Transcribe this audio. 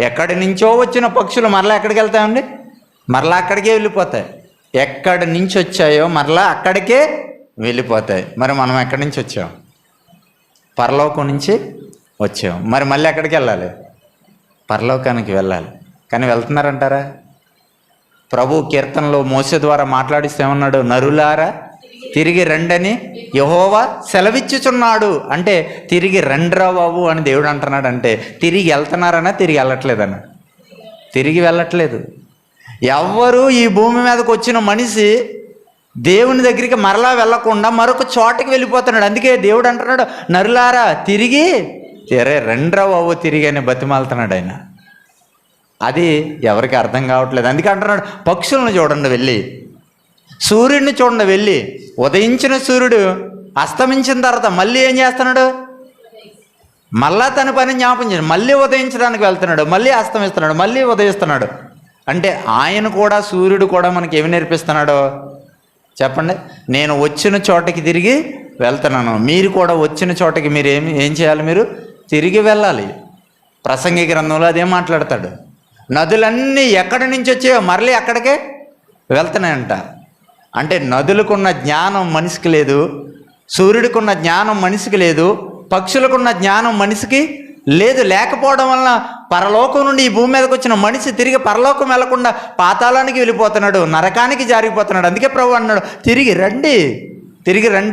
ఎక్కడి నుంచో వచ్చిన పక్షులు మరలా ఎక్కడికి వెళ్తాయండి? మరలా అక్కడికే వెళ్ళిపోతాయి. ఎక్కడి నుంచి వచ్చాయో మరలా అక్కడికే వెళ్ళిపోతాయి. మరి మనం ఎక్కడి నుంచి వచ్చాం? పరలోకం నుంచి వచ్చాం. మరి మళ్ళీ ఎక్కడికి వెళ్ళాలి? పరలోకానికి వెళ్ళాలి. కానీ వెళ్తున్నారంటారా? ప్రభు కీర్తనలో మోసే ద్వారా మాట్లాడిస్తే ఏమన్నాడు? నరులారా తిరిగి రండని యహోవా సెలవిచ్చుచున్నాడు. అంటే తిరిగి రండ్రా బాబు అని దేవుడు అంటున్నాడు అంటే తిరిగి వెళ్తున్నారనా తిరిగి వెళ్ళట్లేదన్న తిరిగి వెళ్ళట్లేదు. ఎవ్వరు ఈ భూమి మీదకి వచ్చిన మనిషి దేవుని దగ్గరికి మరలా వెళ్ళకుండా మరొక చోటకి వెళ్ళిపోతున్నాడు. అందుకే దేవుడు అంటున్నాడు నరులారా తిరిగి తెరే రెండ్రా బాబు తిరిగి అని బతిమాలుతున్నాడు ఆయన. అది ఎవరికి అర్థం కావట్లేదు. అందుకే అంటున్నాడు పక్షులను చూడండి వెళ్ళి. సూర్యుడిని చూడండి వెళ్ళి. ఉదయించిన సూర్యుడు అస్తమించిన తర్వాత మళ్ళీ ఏం చేస్తున్నాడు? మళ్ళా తన పని జ్ఞాపం చేసి మళ్ళీ ఉదయించడానికి వెళ్తున్నాడు మళ్ళీ అస్తమిస్తున్నాడు మళ్ళీ ఉదయిస్తున్నాడు. అంటే ఆయన కూడా సూర్యుడు కూడా మనకి ఏమి నేర్పిస్తున్నాడో? చెప్పండి. నేను వచ్చిన చోటకి తిరిగి వెళ్తున్నాను. మీరు కూడా వచ్చిన చోటకి మీరు ఏమి ఏం చేయాలి మీరు? తిరిగి వెళ్ళాలి. ప్రసంగి గ్రంథంలో అదే మాట్లాడతాడు. నదులన్నీ ఎక్కడి నుంచి వచ్చాయో మరలి అక్కడికే వెళ్తున్నాయంట. అంటే నదులకున్న జ్ఞానం మనిషికి లేదు సూర్యుడికున్న జ్ఞానం మనిషికి లేదు పక్షులకున్న జ్ఞానం మనిషికి లేదు. లేకపోవడం వలన పరలోకం నుండి ఈ భూమి మీదకి వచ్చిన మనిషి తిరిగి పరలోకం వెళ్ళకుండా పాతాళానికి వెళ్ళిపోతున్నాడు నరకానికి జారిపోతున్నాడు. అందుకే ప్రభు అన్నాడు తిరిగి రండి తిరిగి రండి